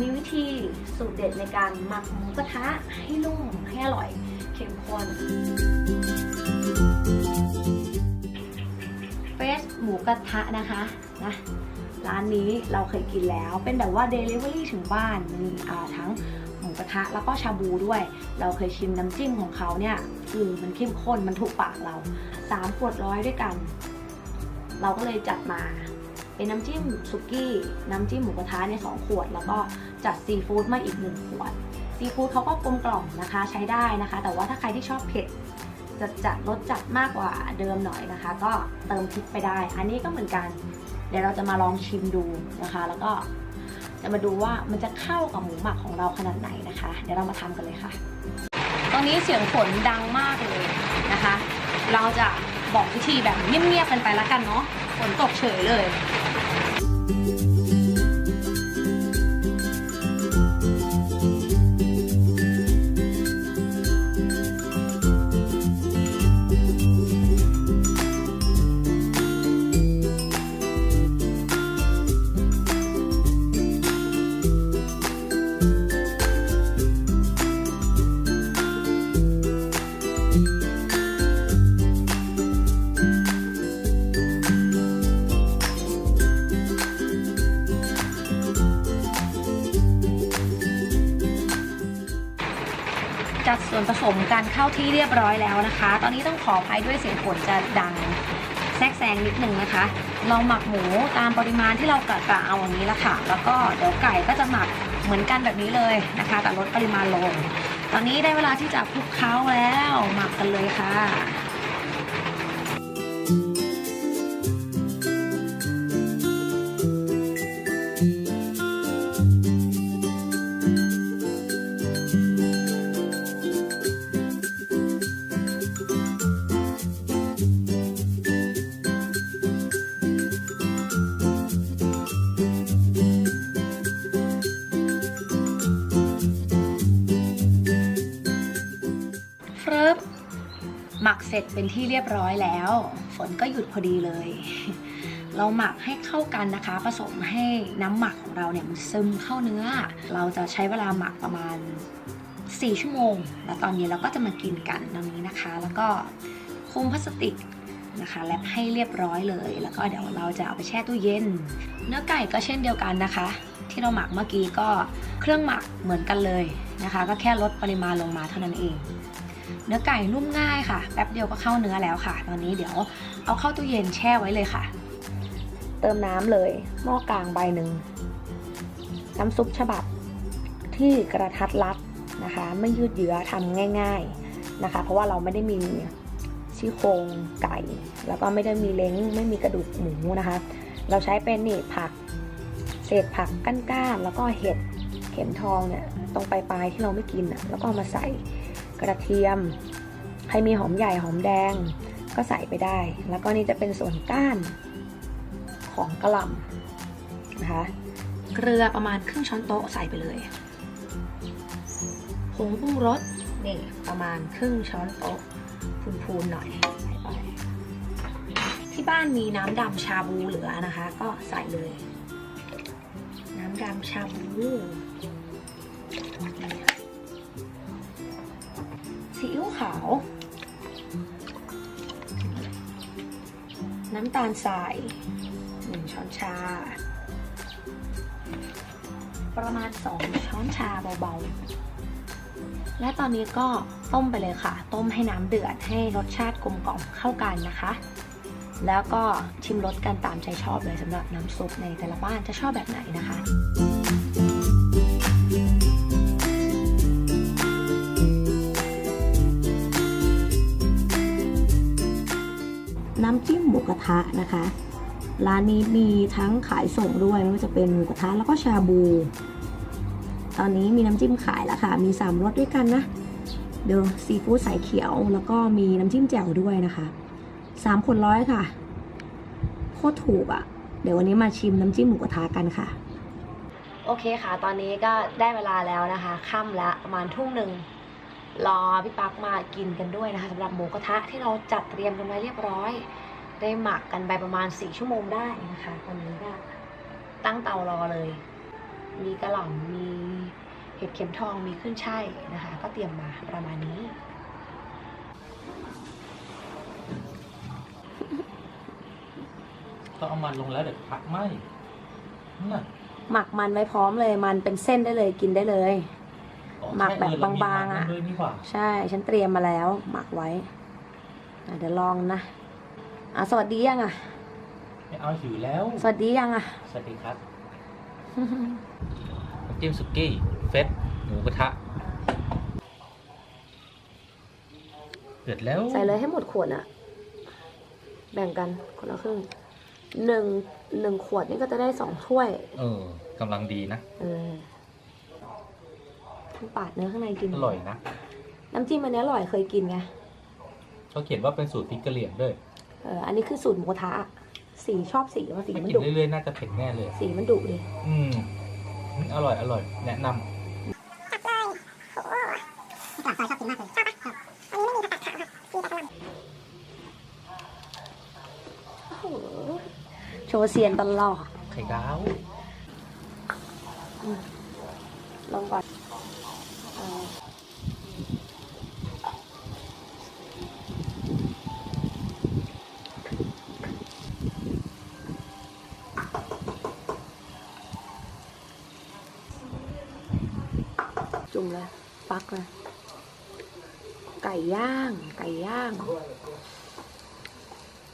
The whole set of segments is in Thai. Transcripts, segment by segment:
มีวิธีสูตรเด็ดในการหมักหมูกระทะให้นุ่มให้อร่อยเข้มข้นเฟสหมูกระทะนะคะนะร้านนี้เราเคยกินแล้วเป็นแบบว่า Delivery ถึงบ้านมีทั้งหมูกระทะแล้วก็ชาบูด้วย เราเคยชิมน้ำจิ้มของเขาเนี่ยคือมันเข้มข้นมันถูกปากเรา3ขวดร้อยด้วยกัน เราก็เลยจัดมาเป็นน้ำจิ้มสุกี้น้ำจิ้มหมูกระทะเนี่ยสองขวด แล้วก็จัดซีฟู้ดมาอีกหนึ่งขวดซีฟู้ดเขาก็กลมกล่อมนะคะใช้ได้นะคะ แต่ว่าถ้าใครที่ชอบเผ็ดจะจัดรสจัดมากกว่าเดิมหน่อยนะคะ ก็เติมพริกไปได้ อันนี้ก็เหมือนกัน เดี๋ยวเราจะมาลองชิมดูนะคะ แล้วก็จะมาดูว่ามันจะเข้ากับหมูหมักของเราขนาดไหนนะคะ เดี๋ยวเรามาทำกันเลยค่ะ ตอนนี้เสียงฝนดังมากเลยนะคะ เราจะ บอกวิธีแบบเงียบๆกันไปละกันเนาะฝนตกเฉยเลย จัดส่วนผสมกันเข้าที่เรียบร้อยแล้วนะคะ ตอนนี้ต้องขออภัยด้วยเสียงฝนจะดังแทรกแซงนิดนึงนะคะ เราหมักหมูตามปริมาณที่เรากะกะเอาอย่างนี้ละค่ะ แล้วก็เดี๋ยวไก่ก็จะหมักเหมือนกันแบบนี้เลยนะคะ แต่ลดปริมาณลง ตอนนี้ได้เวลาที่จะคลุกเคล้าแล้วหมักกันเลยค่ะฟ หมักเสร็จเป็นที่เรียบร้อยแล้ว ฝนก็หยุดพอดีเลย เราหมักให้เข้ากันนะคะ ผสมให้น้ำหมักของเราเนี่ยมันซึมเข้าเนื้อ เราจะใช้เวลาหมักประมาณ 4 ชั่วโมง แล้วตอนนี้เราก็จะมากินกันตรงนี้นะคะ แล้วก็คลุมพลาสติกนะคะแรปให้เรียบร้อยเลย แล้วก็เดี๋ยวเราจะเอาไปแช่ตู้เย็น เนื้อไก่ก็เช่นเดียวกันนะคะ ที่เราหมักเมื่อกี้ก็เครื่องหมักเหมือนกันเลยนะคะ ก็แค่ลดปริมาณลงมาเท่านั้นเอง เนื้อไก่นุ่มง่ายค่ะ แป๊บเดียวก็เข้าเนื้อแล้วค่ะ ตอนนี้เดี๋ยวเอาเข้าตู้เย็นแช่ไว้เลยค่ะ เติมน้ำเลยหม้อกลางใบหนึ่งน้ำซุปฉบับที่กระทัดรัดนะคะ ไม่ยืดเยื้อทำง่าย ๆนะคะ เพราะว่าเราไม่ได้มีซี่โครงไก่ แล้วก็ไม่ได้มีเล้งไม่มีกระดูกหมูนะคะ เราใช้เป็นนี่ผักเศษผักก้านๆแล้วก็เห็ดเข็มทองเนี่ยตรงปลายๆที่เราไม่กินอะแล้วก็เอามาใส่ กระเทียม ใครมีหอมใหญ่หอมแดงก็ใส่ไปได้ แล้วก็นี่จะเป็นส่วนก้านของกระหล่ำนะคะ เกลือประมาณครึ่งช้อนโต๊ะใส่ไปเลยผงปรุงรสนี่ประมาณครึ่งช้อนโต๊ะพูนๆหน่อยใส่ไปที่บ้านมีน้ำดำชาบูเหลือนะคะ ก็ใส่เลย น้ำดำชาบู ขาว น้ำตาลทรายหนึ่งช้อนชา ประมาณสองช้อนชาเบาๆ และตอนนี้ก็ต้มไปเลยค่ะ ต้มให้น้ำเดือดให้รสชาติกลมกล่อมเข้ากันนะคะ แล้วก็ชิมรสกันตามใจชอบเลยสำหรับน้ำซุปในแต่ละบ้านจะชอบแบบไหนนะคะ น้ำจิ้มหมูกระทะนะคะ ร้านนี้มีทั้งขายส่งด้วยไม่ว่าจะเป็นหมูกระทะแล้วก็ชาบู ตอนนี้มีน้ำจิ้มขายแล้วค่ะ มี3รสด้วยกันนะ เดี๋ยวซีฟู้ดสายเขียวแล้วก็มีน้ำจิ้มแจ่วด้วยนะคะสามคนร้อยค่ะ โคตรถูกอะ่ะ เดี๋ยววันนี้มาชิมน้ำจิ้มหมูกระทะกันค่ะ โอเคค่ะ ตอนนี้ก็ได้เวลาแล้วนะคะ ค่ำละประมาณทุ่มหนึ่ง รอพี่ปักมากินกันด้วยนะคะสำหรับหมูกระทะที่เราจัดเตรียมกันไว้เรียบร้อย ได้หมักกันไปประมาณ 4 ชั่วโมงได้นะคะตอนนี้ก็ตั้งเตารอเลย มีกระหล่ำมีเห็ดเข็มทองมีขึ้นช่ายนะคะ ก็เตรียมมาประมาณนี้ต้องเอามันลงแล้วเดี๋ยวพักไหมน่ะหมักมันไว้พร้อมเลยมันเป็นเส้นได้เลยกินได้เลยอ๋อ หมักแบบใช่เออเรมีบางๆมันอะด้วยนี่หว่าใช่ฉันเตรียมมาแล้ว หมักไว้อะเดี๋ยวลองนะอะสวัสดียังอะไม่เอาหิวแล้ว สวัสดียังอะ สวัสดีครับน้ำจิ้มสุกี้ เฟสหมูกระทะเดือดแล้ว ใส่เลยให้หมดขวดอะ แบ่งกันคนละครึ่งหนึ่งหนึ่งขวดนี่ก็จะได้สองถ้วย เออกำลังดีนะ เออ ปาดเนื้อข้างในกิน อร่อยนะ น้ำจิ้มอันนี้อร่อยเคยกินไง เขาเขียนว่าเป็นสูตรพริกกะเหรี่ยงด้วยเอออันนี้คือสูตรหมูกระทะ สีชอบสีว่าสีถ้ามันกินดุ เรื่อยๆ น่าจะเผ็ดแน่เลย สีมันดุดิอืม อร่อยอร่อย แนะนำโอ้โหโชว์เซียนตลอดไข่ดาว ลองก่อน จุ่มเลยฟักเลย ไก่ย่าง ไก่ย่าง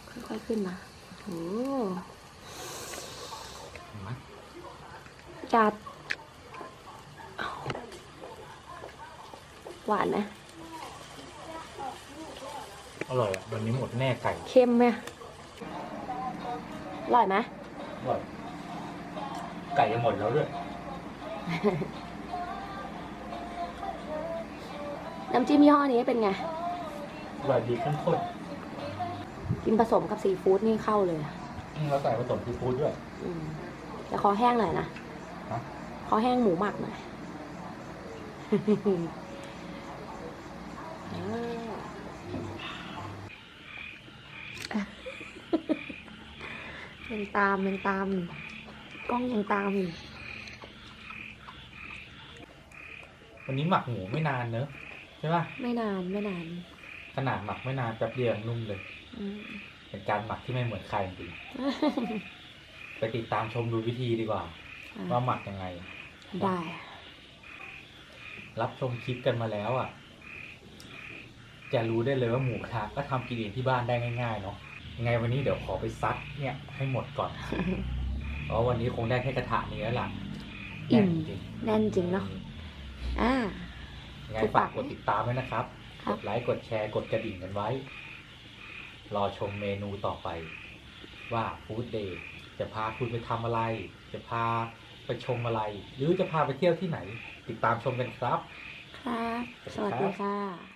ค่อยๆขึ้นมาโอ้เห็นไหมจัด หวานนะ อร่อยอะ วันนี้หมดแน่ไก่ เค็มไหมอร่อยไหมอร่อย ไก่ยังหมดแล้วด้วย น้ำจิ้มยี่ห้อนี้เป็นไงอร่อยดีเข้มข้นกินผสมกับซีฟู้ดนี่เข้าเลยอะอืมแล้วใส่ผสมซีฟู้ดด้วย อืมแต่คอแห้งหน่อยนะฮะคอแห้งหมูหมักหน่อย อ่ายังตามยังตามอยู่กล้องยังตามอยู่วันนี้หมักหมูไม่นานเนอะใช่ป่ะไม่นานไม่นาน ขนาดหมักไม่นานแป๊บเดียวนุ่มเลยอืมเป็นการหมักที่ไม่เหมือนใครจริงๆไปติดตามชมดูวิธีดีกว่า ว่าหมักยังไง ได้ รับชมคลิปกันมาแล้วอะ จะรู้ได้เลยว่าหมูกระทะก็ทำกินเองที่บ้านได้ง่ายๆเนาะยังไงวันนี้เดี๋ยวขอไปซัดเนี่ย ให้หมดก่อนเพราะวันนี้คงได้แค่กระทะนี้แล้วล่ะอิ่มแน่นจริงแน่นจริงเนาะอ่า ยังไงถูกฝาปากกกดติดตามไว้นะครับครักบดไลค์ กดแชร์ กดกระดิ่งกันไว้ รอชมเมนูต่อไป ว่าฟู้ดเดย์จะพาคุณไปทำอะไร จะพาไปชมอะไร หรือจะพาไปเที่ยวที่ไหน ติดตามชมกันครับ ครับ สวัสดีค่ะ